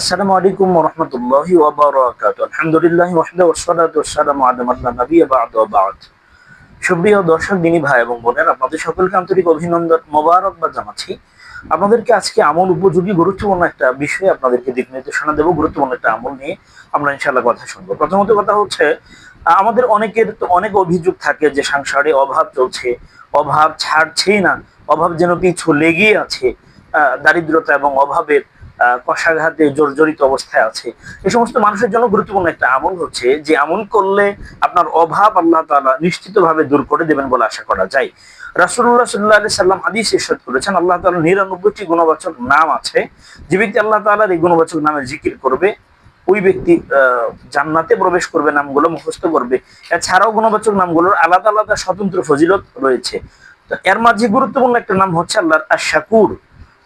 আসসালামু আলাইকুম ওয়া রাহমাতুল্লাহি ওয়া বারাকাতুহু। আলহামদুলিল্লাহি ওয়াহদাহু ওয়াসসালাতু ওয়াসসালামু আলা মান লা নাবিয়্যা বা'দু ওয়া সুপ্রিয় দর্শক, দিনী ভাই এবং বোনেরা, আপনাদের সকলকে আন্তরিক অভিনন্দন মোবারকবাদ জানাচ্ছি। আপনাদেরকে আজকে আমল উপযোগী, গুরুত্বপূর্ণ একটা বিষয়ে আপনাদেরকে দিক নির্দেশনা দেবো, গুরুত্বপূর্ণ একটা আমল নিয়ে আমরা ইনশাআল্লাহ কথা শুনব। প্রথমত কথা হচ্ছে, আমাদের অনেকের তো অনেক অভিযোগ থাকে যে সংসারে অভাব চলছে, অভাব ছাড়ছেই না, অভাব যেন পিছু লেগেই আছে দারিদ্রতা এবং অভাবের কষাঘাতে জর্জরিত অবস্থায় আছে। এই সমস্ত মানুষের জন্য গুরুত্বপূর্ণ একটা আমল হচ্ছে যে আমল করলে আপনার অভাব আল্লাহ তাআলা নিশ্চিতভাবে দূর করে দেবেন বলে আশা করা যায়। রাসূলুল্লাহ সাল্লাল্লাহু আলাইহি সাল্লাম হাদিস ইরশাদ করেছেন, আল্লাহ তাআলার 99টি গুণবাচক নাম আছে। যে ব্যক্তি আল্লাহ তাআলার এই গুণবাচক নামের জিকির করবে, ওই ব্যক্তি জান্নাতে প্রবেশ করবে নামগুলো মুখস্থ করবে। এছাড়াও গুণবাচক নামগুলোর আলাদা আলাদা স্বতন্ত্র ফজিলত রয়েছে। এর মাঝে গুরুত্বপূর্ণ একটা নাম হচ্ছে আল্লাহর আশাকুর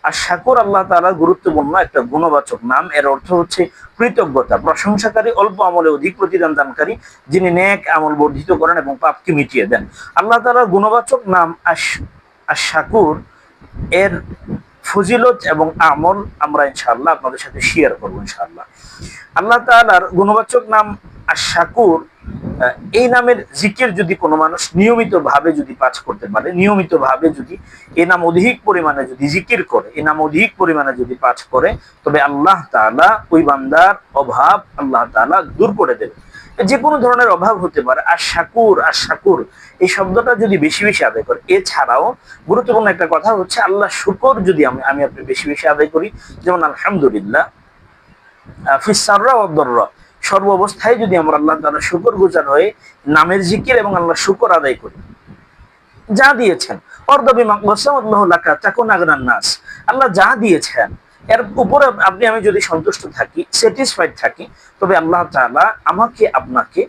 আর শাকুর আল্লাহ তাআলার গুরুত্বপূর্ণ একটা গুণবাচক নাম, এর অর্থ হচ্ছে কৃতজ্ঞতা। প্রশংসাকারী, অল্প আমলে অধিক প্রতিদান দানকারী, যিনি ন্যাক আমল বর্ধিত করেন এবং পাপকে মিটিয়ে দেন। আল্লাহ তাআলার গুণবাচক নাম আশ আশাকুর এর ফজিলত এবং আমল আমরা ইনশাল্লাহ আপনাদের সাথে শেয়ার করব ইনশাআল্লাহ। আল্লাহ তাআলার গুণবাচক নাম আশাকুর আহ, এই নামের জিকির যদি কোনো মানুষ নিয়মিত ভাবে যদি পাঠ করতে পারে নিয়মিত ভাবে যদি এই নাম অধিক পরিমাণে যদি জিকির করে এই নাম অধিক পরিমাণে যদি পাঠ করে তবে আল্লাহ তাআলা ওই বান্দার অভাব আল্লাহ তাআলা দূর করে দেবে। যে কোনো ধরনের অভাব হতে পারে আর শাকুর আর শাকুর এই শব্দটা যদি বেশি বেশি আদায় করে এছাড়াও গুরুত্বপূর্ণ একটা কথা হচ্ছে আল্লাহ শুকর যদি আমি আমি আপনি বেশি বেশি আদায় করি যেমন আলহামদুলিল্লাহ ফিসাররা অদররা সর্ব অবস্থায় যদি আমরা আল্লাহ তালা শুকর গুজার হয়ে নামের জিকির এবং আল্লাহ শুকর আদায় করি। যা দিয়েছেন নাস। আল্লাহ যা দিয়েছেন, এর উপরে আপনি, আমি যদি সন্তুষ্ট থাকি স্যাটিসফাইড থাকি, তবে আল্লাহ তালা আমাকে, আপনাকে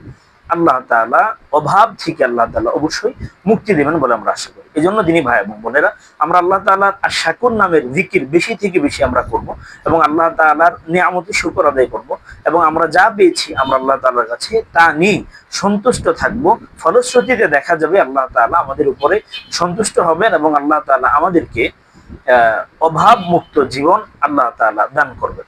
আল্লাহ তাআলা, অভাব থেকে আল্লাহ তাআলা অবশ্যই মুক্তি দেবেন বলে আমরা আশা করি। এই জন্য তিনি ভাই এবং বোনেরা, আমরা আল্লাহ তাআলার আর শাকুর নামের জিকির বেশি থেকে বেশি আমরা করব এবং আল্লাহ তাআলার নিয়ামতি শুকর আদায় করব এবং আমরা যা পেয়েছি আমরা আল্লাহ তালার কাছে তা নিয়ে সন্তুষ্ট থাকব। ফলশ্রুতিতে দেখা যাবে আল্লাহ তাআলা আমাদের উপরে সন্তুষ্ট হবেন এবং আল্লাহ তাআলা আমাদেরকে অভাব মুক্ত জীবন আল্লাহ তাআলা দান করবেন।